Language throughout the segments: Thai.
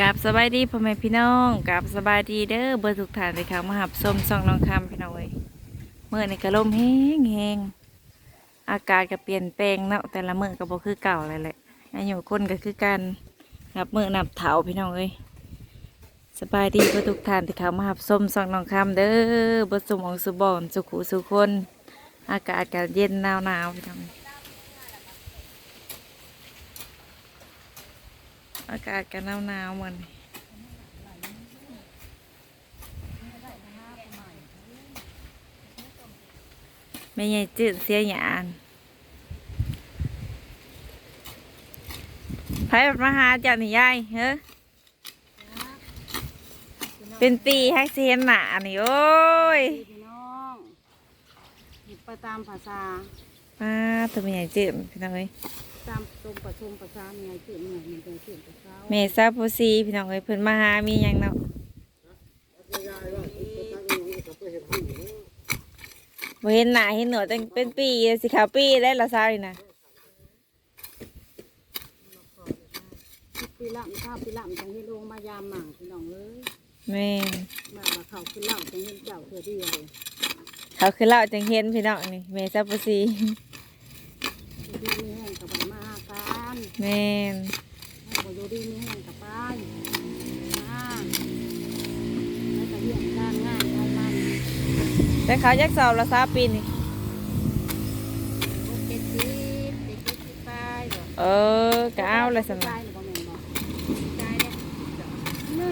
กับสบายดีพ่อแม่พี่น้องกับสบายดีเด้อเบอร์ทุกฐานเลยค่ะมาหับส้มซองน้องคำพี่น้องเอ้ยเมื่อในกระลมแห้งแห้งอากาศก็เปลี่ยนแปลงเนาะแต่ละมื้อก็บ่คือเก่าเลยแหละอายุคนก็คือกันนับมื้อนับเถาพี่น้องเอ้ยสบายดีเบอร์ทุกฐานที่เขามาหับส้มซองน้องคำเด้อเบอร์สมองสุบอนสุขุสุคน อากาศก็เย็นหนาวหนาวพี่น้อง อ้ยอากาศก็หนาวหนาวๆเหมือนไม่ใหญ่จืดเสียหยานไพ่มาหาเจ้าหนี่ยายเฮ้อเป็นปีให้เสียนหนานี่โอ้ยพี่น้องหยิบไปตามภาษามาตัวไม่ใหญ่จืดพี่น้องเอ้ยตามตรงประชุมภาษาเมียจืดเมียมันเป็นจืดภาษา เมซาโพซีพี่น้องเอ้ยเพิ่นมาหามีหยังเนาะบ่เห็นหน้าเห็นหนวดตั้งเป็นปีสิขาวปีได้ละซาวนี่นะปีละข้าวปีละจังเฮ็ดโรงมายามหมางพี่น้องเลยแม่นแบบว่าเขาขึ้นเหล่าจังเฮ็ดเจ้าเธอเดียวเขาคือเล่าจังเห็นพี่น้องนี่เมซาโพซีดีมีแห้งกับไปมาหาการแม่นบ่ อยู่ดีมีแห้งกับไปมาแล้วก็เรียนการงานของมันแต่เขายักสอบละซาวปีนี่ลูกเจ็ดสิบเจ็ดสิบสิบไปเหรอเออก็เอาเลยสสิบมัไปยหรือบ่แม่นบ่ใจเนี่ยแม่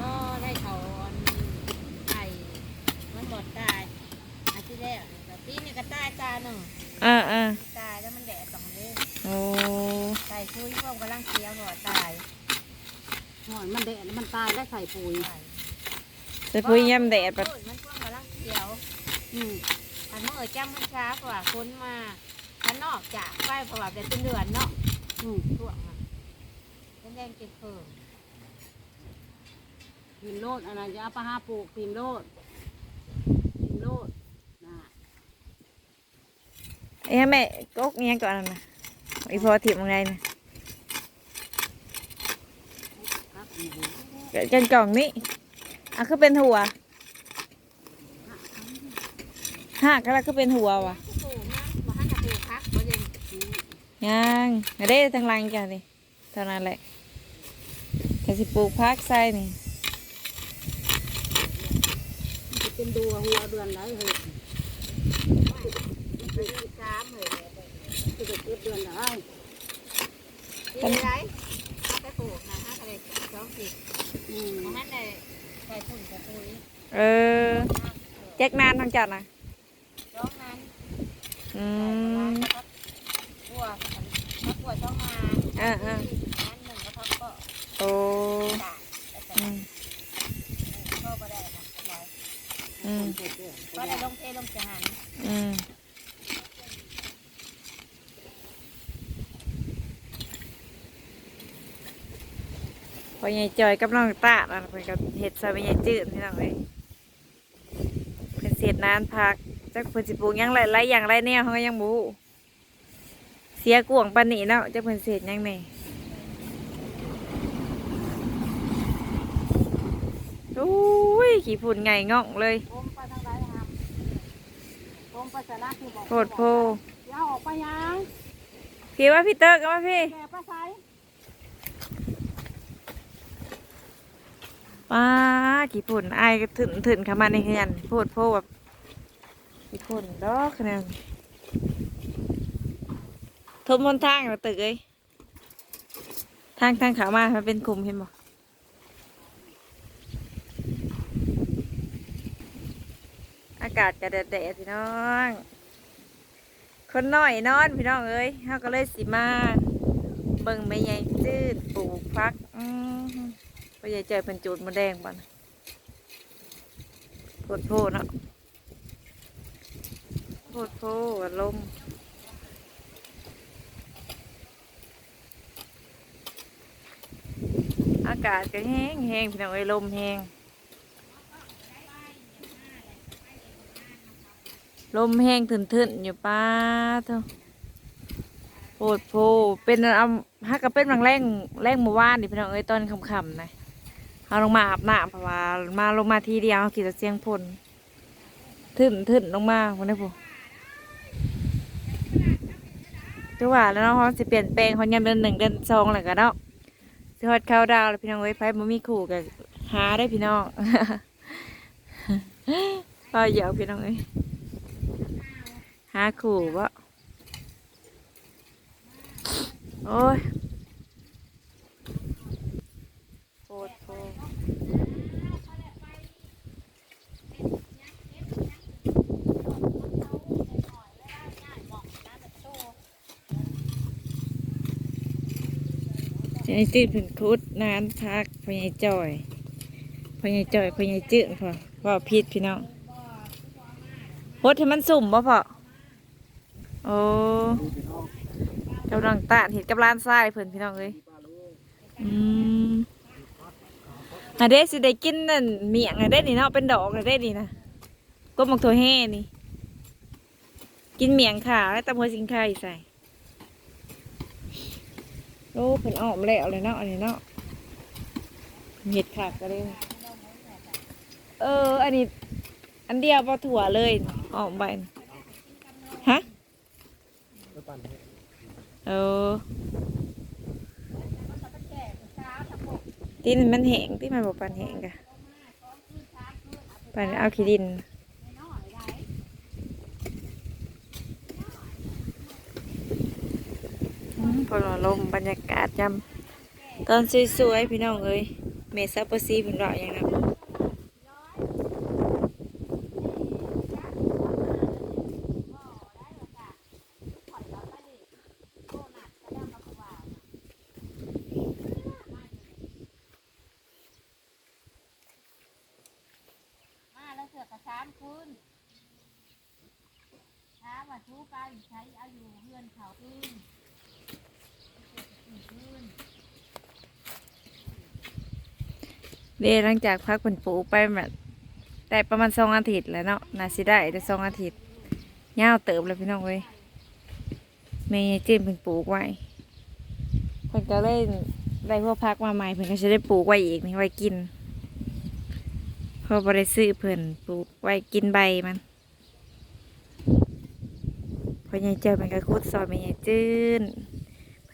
ก็ได้เขาอันไข่มันบดตายอาทิตย์แรกแต่ปีนี้ก็ตายตาหนึ่งเออเออตายแล้วมันแดดสองเดือนโอ้ ตายคุยพวกกำลังเคี้ยวบดตายหอยมันแดดมันตายแล้วใส่ปุ๋ยตายจะพูดย่ำแดดปะโอ้ยมันพวกกำลังเคี้ยวอืมอันเมื่อจำมันช้าเพราะว่าคนมาข้างนอกจากไปเพราะว่าจะเป็นเดือนเนาะอืมช่วงมันเป็นแดงเก็บเพิ่มทีมโลดอะไรจะเอาไปหาปลูกทีมโลดทีมโลดนะไอ้ยแม่กกเงี้ยก่อนนะอีพอถิ่มยังไงนะครับ อีก กันกล่องนี้อะคือเป็นหัวหักแล้วคือเป็นหัววะปลูกนะยังไม่ได้ทางลังจ้ะนี่เท่านั้นแหละแต่สิปลูกพักใส่นี่เป็นดัวหัวเดือนไรเหรอเป็นสามเลยจะเกิดเดือนไรปีไรไปปลูกนะฮะอะไรสองสิบ มเพราะงั้นเลยใส่ฝุ่นกับปุ๋ยเออแจ็คนานทางจัดนะร้องนั้นอืใส่มครับกลัวถ้ากลัวต้องมา อ่าอ่า นั้นหนึ่งก็พักก็ โอ้ จ่ายแต่แต่ อืม ก็ไม่ได้นะร้อย อืม ก็ได้ลงเทลงจะหัน อืมพ อใหญ่จอยกับน้องตาดอะเพิ่นก็เห็ดใส่ใบใหญ่จืดพี่น้องเอ้ยเพิ่นเสียดนานพักจักเพิ่นสิปลูกหยังไรไรอย่างไรแนวเขาก็ยังบฮูเสียกวงปานนี้เนาะจักเพิ่นเสียดหยังแหน่โอ้ยขี้ฝุ่นไงง่องเลยโอมไปทางไหนครับโอมไปสาระที่บอกโพดโพอย่าออกไปยังพี่ว่าพี่เติร์กว่าพี่ แกไปใส่ ป้าขี้ฝุ่นอายถึนถึนเข้ามาในเฮือนโพดโพแบบขี้ฝุ่นดอกคะแนนทมบนทางเราตึกเอ้ยทางทางขามามันเป็นกลุ่มเห็นบ่อากาศจะแดดแดดพี่น้อง คนน้อยนอนพี่น้องเอ้ยเขาก็เลยสิมา เบิ่งไม่ใหญ่จืดปลูกพักอืม พ่อใหญ่ใจเป็นจูดมะแดงบ่นะโพดโพดนะโพดโพดลมอากาศก็แห้งแห้งพี่น้องเอ้ลมแห้งลมแห้งถึนๆอยู่ป้าเท่าโพดโพเป็นเอาฮักก็เป็นบางแรงแรงเมื่อวานนี่พี่น้องเอ้ยตอนค่ำๆนะ เอาลงมาอาบน้ำเพราะว่ามาลงมาทีเดียวขี่แต่เสียงพลทึ่นทึ่นลงมาวันนี้ผมจังหวะแล้วเนาะเขาสิเปลี่ยนแปลงเขายามเดือนหนึ่งเดือนสองอะไรกันเนาะสิฮอดเข้าดาวแล้วพี่น้องเอ้ยไพ่บ่มีขู่กับหาได้พี่น้องก็เยอะพี่น้องเอ้ยหาขู่วะโอ้ยโคตรโคตร ไอ้จืดเป็นคุดนานพักพญายจ่อยพญายจ่อยพญายจืดพอพอพิษพี่น้องโพดให้มันสุ่มบ่พอโอ้กำลังตาดเห็ดกับร้านทรายเพิ่นพี่น้องเอ้ยอืมอันเด้สิได้กินนั่นเมียงอันเด้นี่เนาะเป็นดอกอันเด้นี่นะก็มักถั่วแห่นี่ กินเมียงขาแล้วตำหัวสิงไข่ใส่ โอ้เพิ่นออกมแล้วเลยเนาะอันนี้เนาะเห็ดขาดก็เลยเออ อันนี้ อันเดียวพอถั่วเลยออกไปฮะเออที่นี่มันแห้งที่มันบอกปันแห้งกะปันเอาขี้ดิน อืมพอลมบรรยากาศจำตอนสวยๆพี่น้องเอ้ยเมซัปเปอร์ซีเป็นรอยอย่างนั้นมาแล้วเสือกระชามคุณช้าว่าชูไปใช้อายู่เพื่อนเขาขึ้น เดหลังจากพักเป็นปูไปแบบแต่ประมาณสองอาทิตย์แล้วเนาะน่าสิได้แต่สองอาทิตย์ยาวเติบเลยพี่น้องเว้ยเมย์จิ้มเป็นปลูกไว้เพิ่นก็เลยได้พวกพักมาใหม่เพิ่นก็จะได้ปลูกไว้อีกนี่ไว้กินเพอบริซื้อเพิ่นปลูกไว้กินใบมันพอใหญ่เจอมันก็คุดซอยมันใหญ่จื้น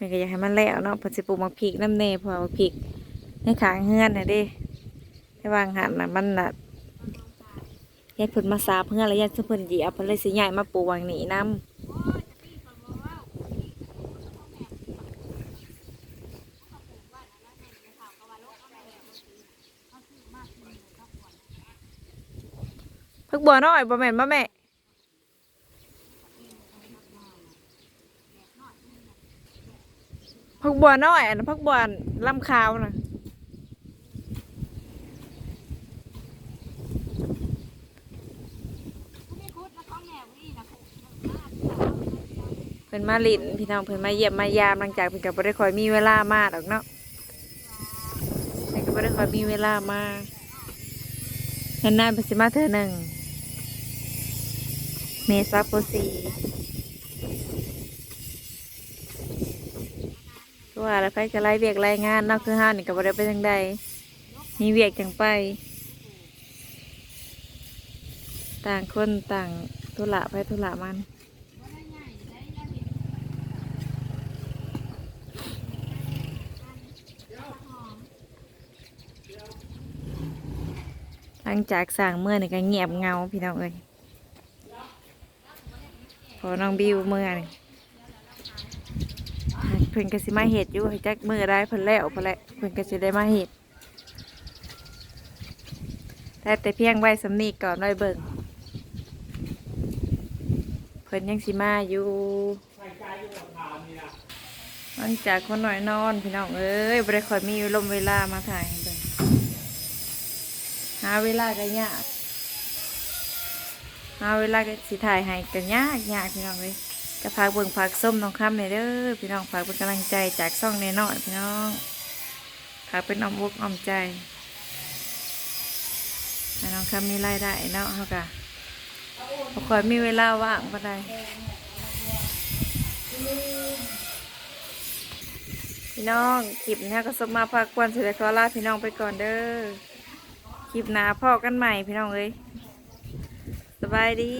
พิ่นก็อยากให้มันแล้วเนาะเพิ่นสิปลูกมักพริกน้ำเนยเพอมักพริกในขางเฮือนน่ะเด้ในวางหันน่ะมันน่ะยัดเพิ่นมาสาเพื่อนแล้วยัดเพิ่นเหยียบเพิ่นเลยสิใหญ่มาปลูกวางนี้นํพักบัวน้อยบ่แม่นบ่แม่ พักบัวน้อยอันพักบัวลำขาวนะเพิ่นมาลินพี่น้องเพิ่นมาเยี่ยมมายามหลังจากเพิ่นก็บ่ได้คอยมีเวลามาดอกเนาะเพิ่นก็บ่ได้คอยมีเวลามานานๆเพิ่นสิมาเทื่อหนึ่งเมษาโปสี ว่าแล้วไปก็ไล่เวียกไล่งานนอกคือห้านี่ก็บ่ได้ไปทางใดมีเวียกจังไป ต่างคนต่างธุระไปธุระมันหลังจากสั่งเมื่อนี่ก็เงียบเงาพี่น้องเอ้ยพอน้องบิวเมื่อนี่ เพิ่นก็สิมาเห็ดอยู่ให้จักมือได้เพิ่นแล้วเพิ่นแหละเพิ่นก็สิได้มาเห็ดแต่แต่เพียงไว้สำนีก่อนไว้เบิ่งเพิ่นยังสิมาอยู่หลังจากคนหน่อยนอนพี่น้องเอ้ยบ่ได้ค่อยมีลมเวลามาถ่ายให้เบิ่งหาเวลาก็ยากหาเวลาก็สิถ่ายให้ก็ยากยากพี่น้องเอ้ย ก็ฝากเบิ่งฝากส้มน้องคำในยเด้อพี่น้องฝากเป็นกำลังใจจากซ่องในนอยพี่น้องฝากเป็นอมอกอ้อมใจน้องคำมีรายได้เนาะเขากะบ่ค่อยมีเวลาว่างปานใดพี่น้องคลิปนี้ก็สมมาพากควรเสด็จขอลาพี่น้องไปก่อนเด้อคลิปหน้าพ่อกันใหม่พี่น้องเอ้ยสบายดี